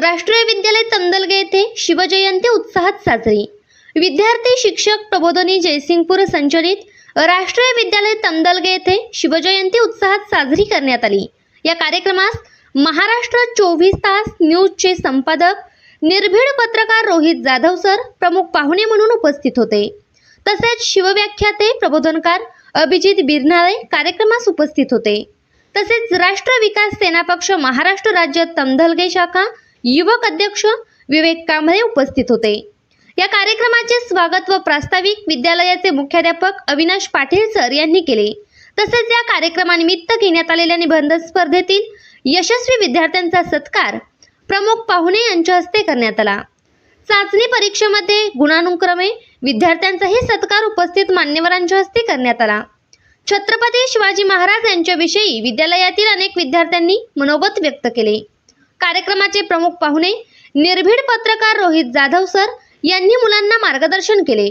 राष्ट्रीय विद्यालय तंदलगे येथे शिवजयंती उत्साहात साजरी. विद्यार्थी शिक्षक प्रबोधनी जयसिंगपूर संचलित राष्ट्रीय विद्यालय तंदलगे येथे शिवजयंती उत्साहात साजरी करण्यात आली. या कार्यक्रमास महाराष्ट्र चोवीस तास न्यूजचे संपादक निर्भीड पत्रकार रोहित जाधव सर प्रमुख पाहुणे म्हणून उपस्थित होते. तसेच शिवव्याख्याते प्रबोधनकार अभिजित बिरनाळे कार्यक्रमास उपस्थित होते. तसेच राष्ट्र विकास सेना पक्ष महाराष्ट्र राज्य तंदलगे शाखा युवक अध्यक्ष विवेक कांबळे उपस्थित होते. या कार्यक्रमाचे स्वागत व प्रास्ताविक विद्यालयाचे मुख्याध्यापक अविनाश पाटील सर यांनी केले. तसेच या कार्यक्रमानिमित्त घेण्यात आलेल्या निबंध स्पर्धेतील यशस्वी विद्यार्थ्यांचा सत्कार प्रमुख पाहुणे यांच्या हस्ते करण्यात आला. चाचणी परीक्षेमध्ये गुणानुक्रमे विद्यार्थ्यांचाही सत्कार उपस्थित मान्यवरांच्या हस्ते करण्यात आला. छत्रपती शिवाजी महाराज यांच्याविषयी विद्यालयातील अनेक विद्यार्थ्यांनी मनोगत व्यक्त केले. कार्यक्रमाचे प्रमुख पाहुणे निर्भीड पत्रकार रोहित जाधव सर यांनी मुलांना मार्गदर्शन केले.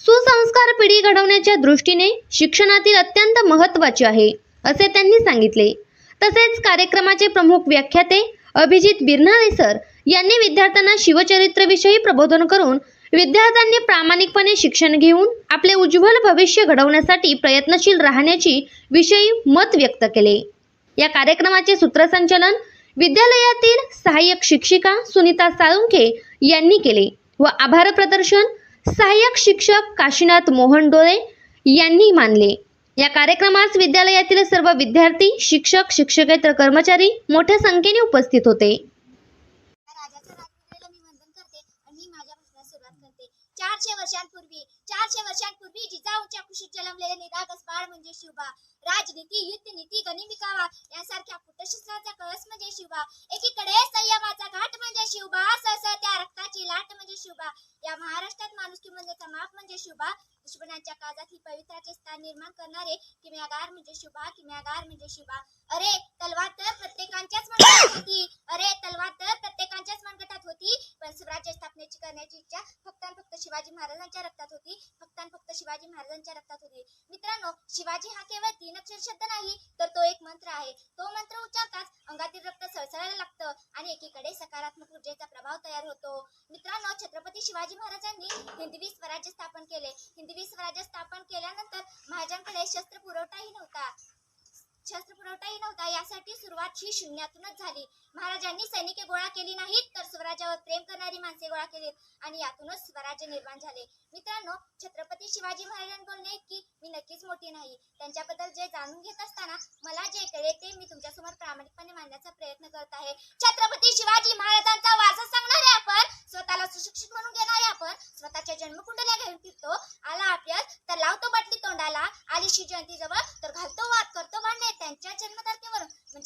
सुसंस्कार पिढी घडवण्याच्या दृष्टीने शिक्षणातील अत्यंत महत्त्वाचे आहे असे त्यांनी सांगितले. तसेच कार्यक्रमाचे प्रमुख व्याख्याते अभिजित बिरनाळे सर यांनी विद्यार्थ्यांना शिवचरित्रविषयी प्रबोधन करून विद्यार्थ्यांनी प्रामाणिकपणे शिक्षण घेऊन आपले उज्ज्वल भविष्य घडवण्यासाठी प्रयत्नशील राहण्याची विषयी मत व्यक्त केले. या कार्यक्रमाचे सूत्रसंचालन विद्यालयातील सहाय्यक शिक्षिका सुनीता साळुंखे यांनी केले व आभार प्रदर्शन सहाय्यक शिक्षक काशीनाथ मोहन डोळे यांनी मानले. या कार्यक्रमास विद्यालयातील सर्व विद्यार्थी शिक्षक शिक्षकेतर कर्मचारी मोठ्या संख्येने उपस्थित होते राजाच्या राजमुद्रेला मी वंदन करते आणि मी माझ्या भाषणास सुरुवात करते चारशे वर्षांपूर्वी चारशे वर्षांपूर्वी जिजाऊच्या कुशीत जन्मलेले निरागस बाळ म्हणजे शिवबा राजनीती युद्ध नीती गनिमिकावा यासारख्या कुटशस्त्राचा कळस म्हणजे शिवबा एकीकडे संयमाचा घाट म्हणजे शिवबा सहसा त्या रक्ताची लाट म्हणजे शिवबा या महाराष्ट्रात माणुसकी म्हणण्याचा माप म्हणजे शिवबा दुश्मनांच्या काळात ही पवित्राचे स्थान निर्माण करणारे किम्यागार म्हणजे शिवबा किम्यागार म्हणजे शिवबा अरे तलवार तर प्रत्येकांच्याच मनगटात होती. अरे तलवार तर प्रत्येका मनगटात होती पण स्वराज्य स्थापनेची करण्याची इच्छा फक्त आणि फक्त शिवाजी महाराजांच्या रक्तात होती फक्त आणि फक्त शिवाजी महाराजांच्या रक्तात होती मित्रांनो शिवाजी हा केवळ तीन अक्षर शब्द नाही तर तो एक मंत्र आहे तो मंत्र उच्चारताच अंगातील रक्त सळसळायला लागतं आणि एकीकडे सकारात्मक ऊर्जेचा प्रभाव तयार होतो. मित्रांनो छत्रपती शिवाजी महाराजांनी हिंदवी स्वराज्य स्थापन केले. हिंदवी स्वराज्य स्थापन केल्यानंतर महाजांकडे शस्त्र पुरवठाही नव्हता. शस्त्र पुरवठाही नव्हता. यासाठी सुरुवात ही शून्यातूनच झाली. महाराजांनी सैनिके गोळा केली नाहीत तर स्वराज्यावर प्रेम करणारी माणसे गोळा केली आणि यातूनच स्वराज्य निर्माण झाले. मित्रांनो छत्रपती शिवाजी महाराजांनी बोलणे की मी नक्कीच मोठी नाही. त्यांच्याबद्दल जे जाणून घेत असताना मला जे कळे ते मी तुमच्यासमोर प्रामाणिकपणे मांडण्याचा प्रयत्न करत आहे. छत्रपती शिवाजी महाराजांचा वारसा सांगणारे आपण स्वतःला सुशिक्षित म्हणून घेणारे आपण स्वतःच्या जन्मकुंडल्या घेऊन फिरतो आला आपल्यात तर लावतो बाटली तोंडाला आली जयंती जवळ तर घालतो वाद करतो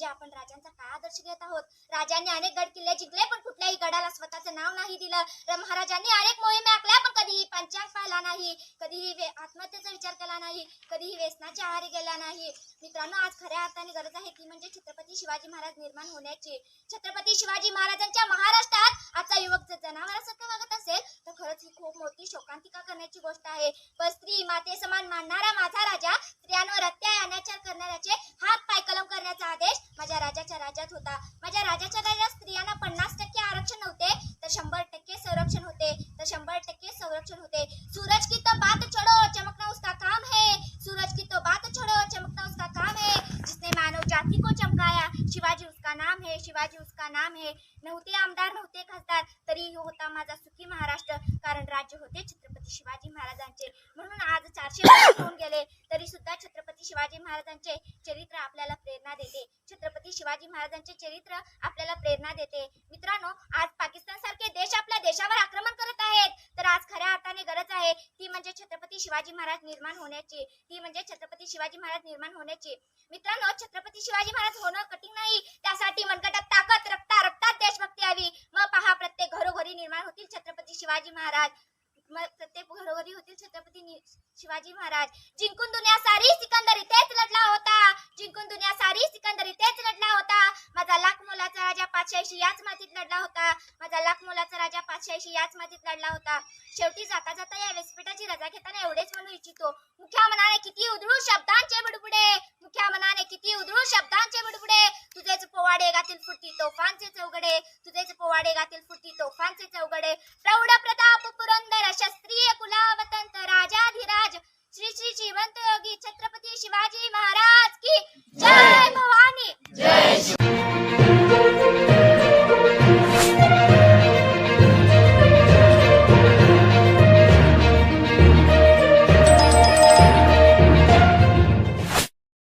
म्हणजे आपण राजांचा काय आदर्श घेत आहोत? राजांनी अनेक गड किल्ले जिंकले पण कुठल्याही गडाला स्वतःचं नाव नाही दिलं. महाराजांनी अनेक मोहिमे आखल्या पण कधीही पंचांग पाहिला नाही. कधीही वे- आत्महत्येचा विचार केला नाही. कधीही व्यसनाच्या आहारी गेला नाही. मित्रांनो आज खऱ्या अर्थाने गरज आहे ती म्हणजे छत्रपती शिवाजी महाराज निर्माण होण्याची. छत्रपती शिवाजी महाराजांच्या महाराष्ट्रात आजचा युवक जर जनावरासारखं वागत असेल तर खरंच ही खूप मोठी शोकांतिका करण्याची गोष्ट आहे. पण स्त्री माते समान मानणारा माझा राजा स्त्रियांवर अत्याय अनाचार करणाऱ्याचे माझा सुखी महाराष्ट्र कारण राज्य होते. छत्रपती शिवाजी महाराजांचे. म्हणून आज चारशे वर्ष होऊन गेले तरी सुद्धा छत्रपती शिवाजी महाराजांचे चरित्र आपल्याला प्रेरणा देते. छत्रपती शिवाजी महाराजांचे चरित्र आपल्याला प्रेरणा देते. मित्रांनो आज पाकिस्तान सारखे देश आपल्या देशावर आक्रमण करत आहेत. तर आज खऱ्या अर्थाने गरज आहे ती म्हणजे छत्रपती शिवाजी महाराज निर्माण होण्याची. ती म्हणजे छत्रपती शिवाजी महाराज निर्माण होण्याची. मित्रांनो छत्रपती शिवाजी महाराज होणं कठीण नाही. त्यासाठी मनगटात ताकद रक्ता देशभक्ती यावी. मग पहा प्रत्येक घरोघरी निर्माण होतील छत्रपती शिवाजी महाराज. प्रत्येक घरोघरी होतील छत्रपती शिवाजी महाराज. जिंकून दुनिया सारी सिकंदर इथेच लढला होता. जिंकून दुनिया सारी सिकंदर इथेच लढला होता. माझा लाख मुलाचा राजा पाचशेऐंशी याच मातीत लढला होता. माझा लाख मुलाचा राजा पाचशेऐंशी याच मातीत लढला होता. शेवटी जाता जाता या व्यासपीठाची रजा घेताना एवढेच म्हणू इच्छितो. मुख्या मनाने किती उधळू शब्दांचे बुडबुडे मुख्या मनाने किती उधळू शब्दांचे बुडबुडे तुझेच पोवाडे गातील फुटती तोफांचे चौघडे तुझेच पोवाडे गातील फुटी तोफांचे चौघडे प्रौढ